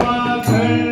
पाखंड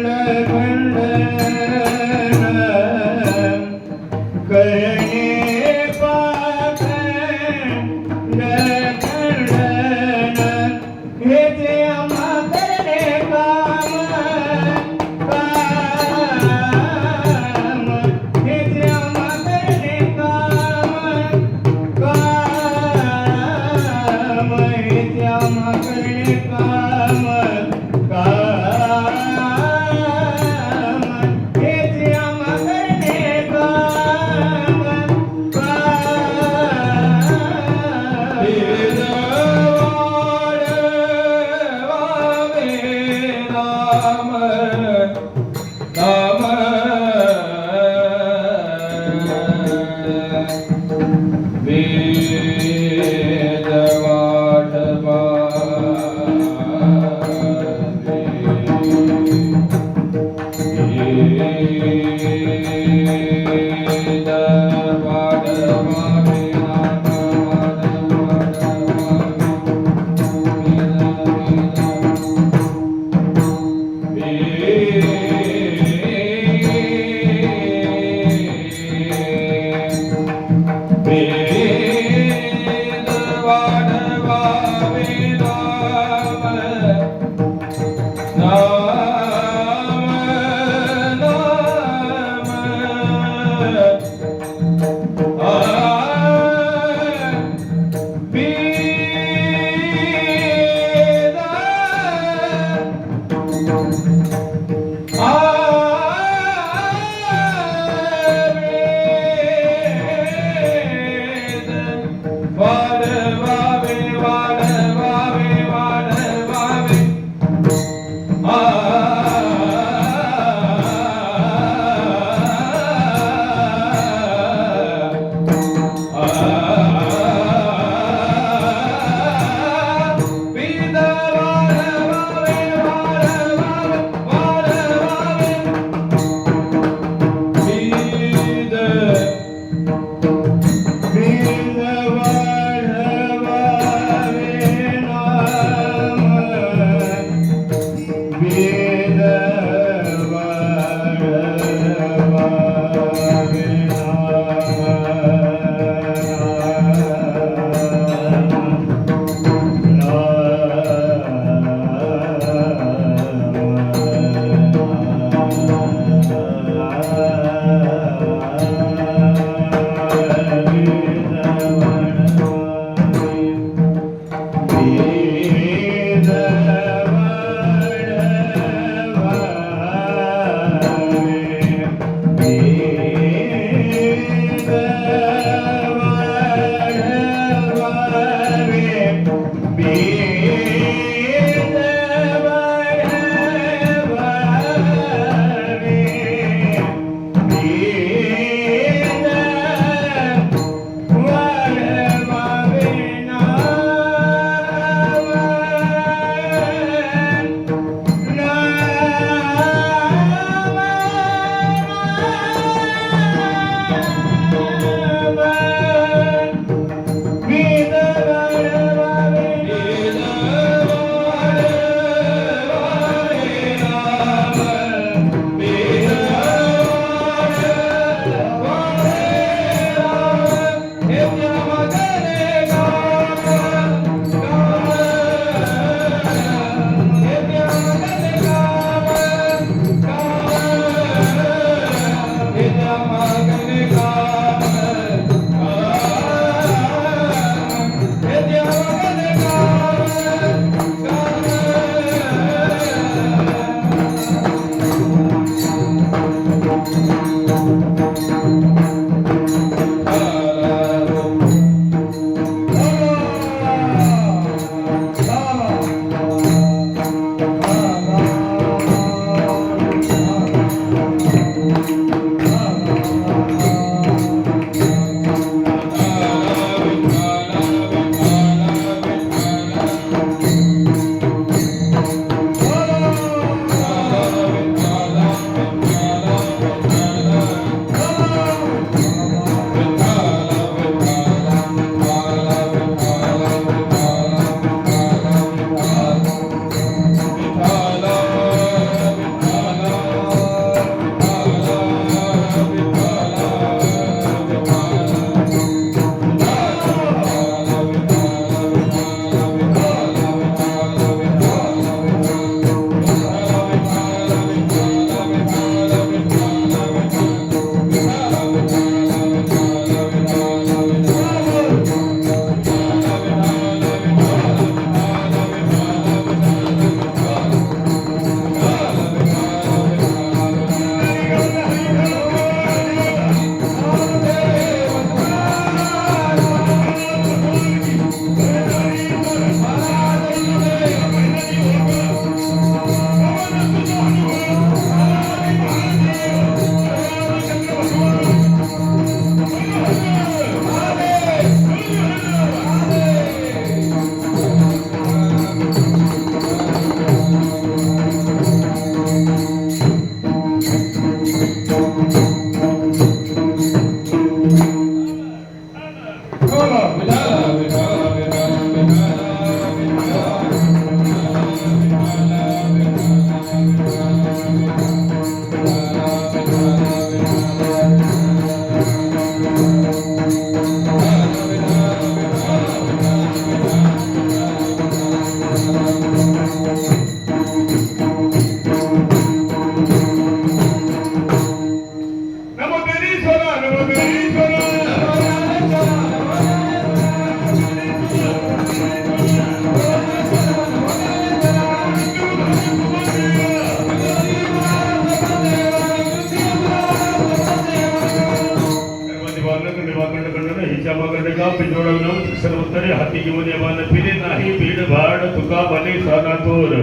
सर्वोत्तरे हाती घेऊन यमान फिरे नाही भीड भाड तुका बने साना थोर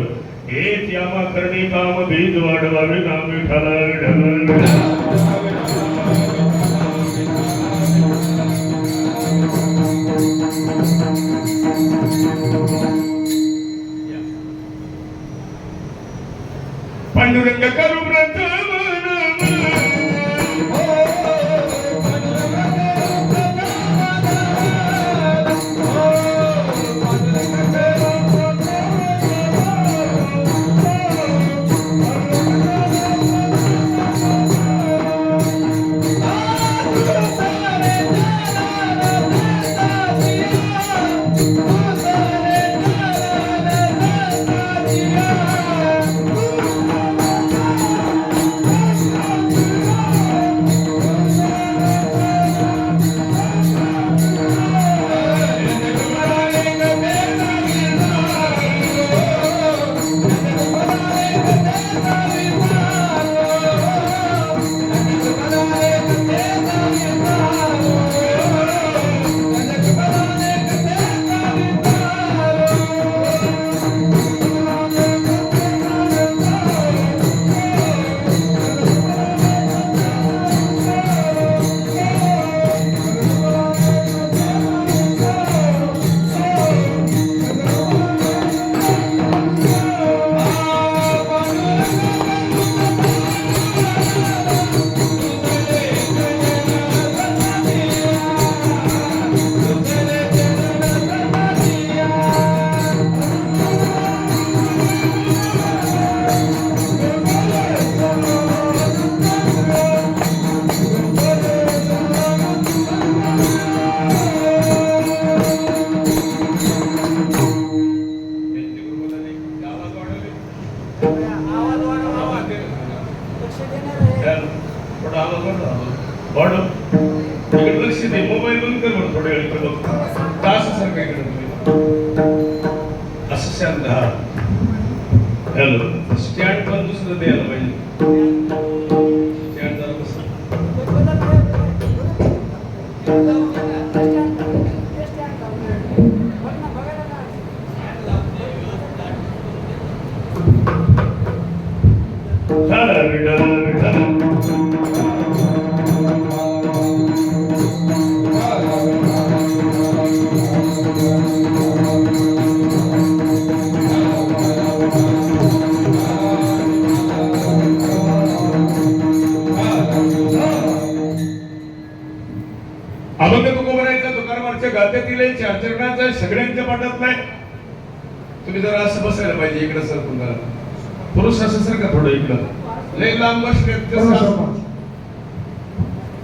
हेच यामा करणे काम भीज वाढवावे नाम विठाला ढगल पांडुरंग करू पाठात नाही. तुम्ही जरा असं बसायला पाहिजे इकडं सर तुम्हाला. पुरुष असं सर का थोडं इकडं? लय लांब?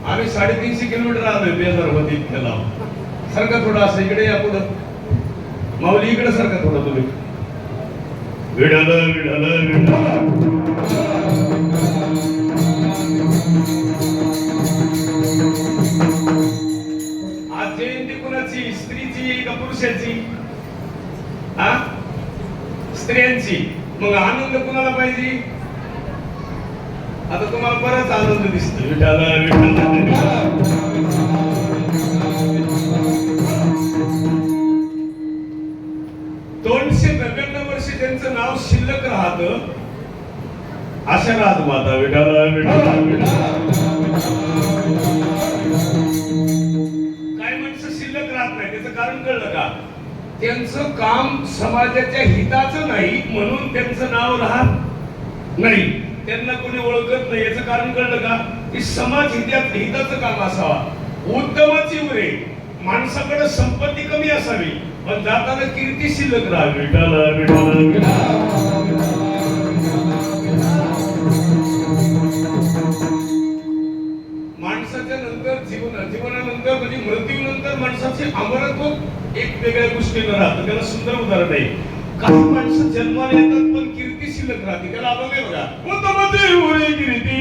आम्ही साडेतीनशे किलोमीटर आलोय बेजारमध्ये इतक्या लांब सारखा थोडं असं इकडे या पुढं. माऊली इकडे सारखा थोडं तुम्ही. विठ्ठल विठ्ठल विठ्ठल. मग आनंद कुणाला पाहिजे? आता तुम्हाला बराच आनंद दिसतो विठाला दोनशे नव्याण्णव वर्ष त्यांचं नाव शिल्लक राहत. अशा राहत माता विठाला विठाला काय माणसं शिल्लक राहत नाही त्याचं कारण कळलं का? त्यांचं काम समाजाच्या हिताचं नाही म्हणून त्यांचं नाव राहत नाही. त्यांना कोणी ओळखत नाही याचं कारण कळलं का? की समाज हित्यात हिताचं काम असावा. उत्तमाची उरे. माणसाकडे संपत्ती कमी असावी. पण जाताना कीर्ती शिल्लक राहावी. विठ्ठल माणसाच्या नंतर जीवन जीवनानंतर म्हणजे मृत्यूनंतर माणसाचे अमरत्व एक वेगळ्या गोष्टीनं राहतं. त्याला सुंदर उदाहरण आहे. काही माणसं जन्माला येतात पण कीर्ती शिल्लक राहते. त्याला आपण बघा. कीर्ती